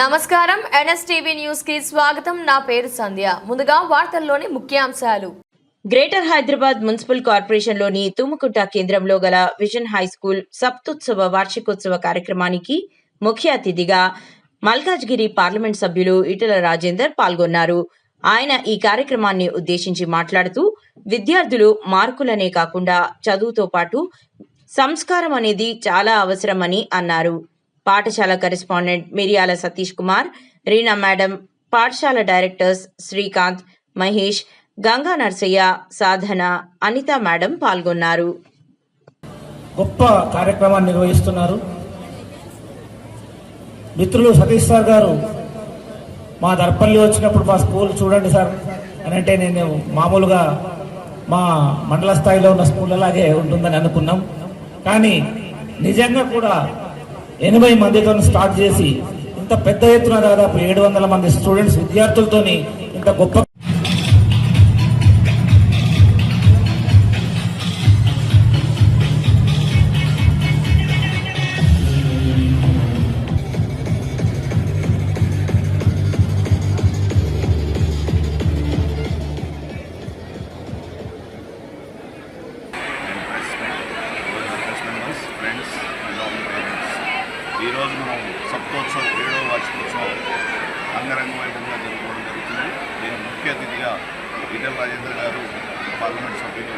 నమస్కారం. ఎన్ఎస్టీవీ న్యూస్కి స్వాగతం. నా పేరు సంధ్య. ముందుగా వార్తల్లోని ముఖ్యాంశాలు. గ్రేటర్ హైదరాబాద్ మున్సిపల్ కార్పొరేషన్లోని తుమ్మకుంట కేంద్రంలో గల విజన్ హై స్కూల్ సప్తోత్సవ వార్షికోత్సవ కార్యక్రమానికి ముఖ్య అతిథిగా మల్కాజ్గిరి పార్లమెంట్ సభ్యులు ఇటల రాజేందర్ పాల్గొన్నారు. ఆయన ఈ కార్యక్రమాన్ని ఉద్దేశించి మాట్లాడుతూ విద్యార్థులు మార్కులనే కాకుండా చదువుతో పాటు సంస్కారం అనేది చాలా అవసరమని అన్నారు. పాఠశాల కరెస్పాండెంట్ మిరియాల సతీష్ కుమార్ రీనా మేడం పాఠశాల డైరెక్టర్స్ శ్రీకాంత్ మహేష్ గంగా నర్సయ్య సాధన అనిత మేడం పాల్గొన్నారు. గొప్ప కార్యక్రమాన్ని నిర్వహిస్తున్నారు. మిత్రులు సతీష్ సార్ గారు మా దర్పల్లి వచ్చినప్పుడు మా స్కూల్ చూడండి సార్ అని అంటే నేను మామూలుగా మా మండల స్థాయిలో ఉన్న స్కూల్ అలాగే ఉంటుందని అనుకున్నాం. కానీ నిజంగా కూడా ఎనభై మందితో స్టార్ట్ చేసి ఇంత పెద్ద ఎత్తున దాదాపు ఏడు వందల మంది స్టూడెంట్స్ విద్యార్థులతోని ఇంత గొప్ప ఈరోజు మనం సప్తోత్సవం ఏడవ వార్షికోత్సవం అంగరంగ వైభవంగా జరుపుకోవడం జరుగుతుంది. నేను ముఖ్య అతిథిగా ఈటల రాజేంద్ర గారు పార్లమెంట్ సభ్యులు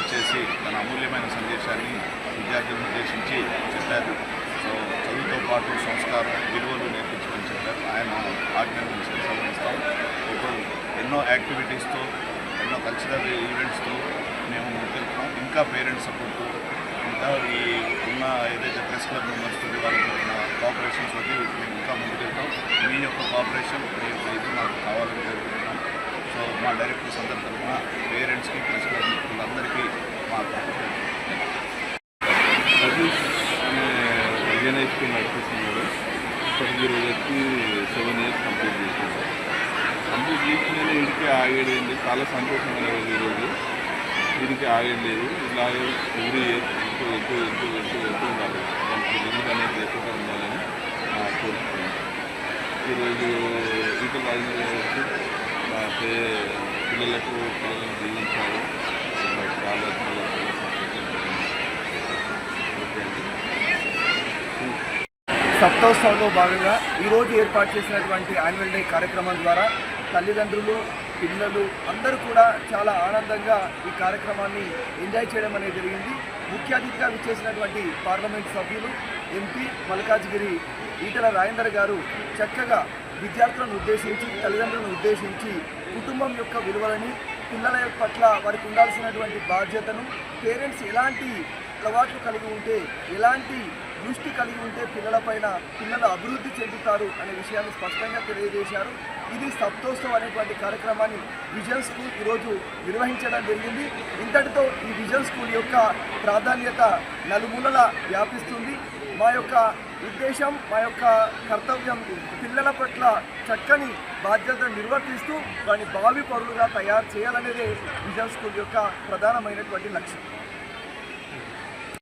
ఇచ్చేసి తన అమూల్యమైన సందేశాన్ని విద్యార్థులను ఉద్దేశించి చెప్పారు. సో చదువుతో పాటు సంస్కారం విలువలు నేర్పించమని చెప్పారు. ఆయన ఆజ్ఞను సవరిస్తాం ఇప్పుడు ఎన్నో యాక్టివిటీస్తో ఎన్నో కల్చరల్ ఈవెంట్స్తో మేము ముందుకెళ్తున్నాం. ఇంకా పేరెంట్స్ సపోర్టు ఇంకా ఈ ఉన్న ఏదైతే ప్రెస్ క్లబ్ మెంబర్స్ తోటి వాళ్ళతో ఉన్న కోఆపరేషన్స్ తోటి మేము ఇంకా ముందుకెళ్తాం. మీ యొక్క కోఆపరేషన్ మీ యొక్క ఇది మాకు కావాలని కోరుకుంటున్నాం. సో మా డైరెక్టర్స్ అందరి తరఫున పేరెంట్స్కి ప్రెస్ క్లబ్ మిత్రులందరికీ మా సతీష్ అనే స్కూల్ నడిపిస్తున్నాడు ఇప్పటికి ఈ వచ్చి సెవెన్ ఇయర్స్ కంప్లీట్ చేసింది కంప్లీట్ చేసిన నేను ఇంటికి ఆగేది చాలా సంతోషమైన రోజు ఈరోజు దీనికి ఆగేది లేదు. ఇలాగే ఎవ్రీ ఇయర్ ఎంతో ఎంతో ఎంతో ఎంతో ఎంతో ఉండాలి. దానికి లిమిట్ అనేది లేకుండా ఉండాలని కోరుకుంటున్నాను. ఈరోజు ఈటల రాజేంద్ర మా పిల్లలకు పిల్లలను జీవించారు చాలా చాలా చాలా సప్తోత్సవంలో భాగంగా ఈరోజు ఏర్పాటు చేసినటువంటి యాన్యువల్ డే కార్యక్రమం ద్వారా తల్లిదండ్రులు పిల్లలు అందరూ కూడా చాలా ఆనందంగా ఈ కార్యక్రమాన్ని ఎంజాయ్ చేయడం అనేది జరిగింది. ముఖ్య అతిథిగా విచ్చేసినటువంటి పార్లమెంట్ సభ్యులు ఎంపీ మల్కాజ్గిరి ఈటల రాజేందర్ గారు చక్కగా విద్యార్థులను ఉద్దేశించి తల్లిదండ్రులను ఉద్దేశించి కుటుంబం యొక్క విలువలని పిల్లల పట్ల వారికి ఉండాల్సినటువంటి బాధ్యతను పేరెంట్స్ ఎలాంటి అలవాట్లు కలిగి ఉంటే ఎలాంటి దృష్టి కలిగి ఉంటే పిల్లలపైన పిల్లలు అభివృద్ధి చెందుతారు అనే విషయాన్ని స్పష్టంగా తెలియజేశారు. ఇది సప్తోత్సవం అనేటువంటి కార్యక్రమాన్ని విజన్ స్కూల్ ఈరోజు నిర్వహించడం జరిగింది. ఇంతటితో ఈ విజన్ స్కూల్ యొక్క ప్రాధాన్యత నలుమూలల వ్యాపిస్తుంది. మా యొక్క ఉద్దేశం మా యొక్క కర్తవ్యం పిల్లల పట్ల చక్కని బాధ్యతను నిర్వర్తిస్తూ వారిని భావి పౌరులుగా తయారు చేయాలనేదే విజన్ స్కూల్ యొక్క ప్రధానమైనటువంటి లక్ష్యం.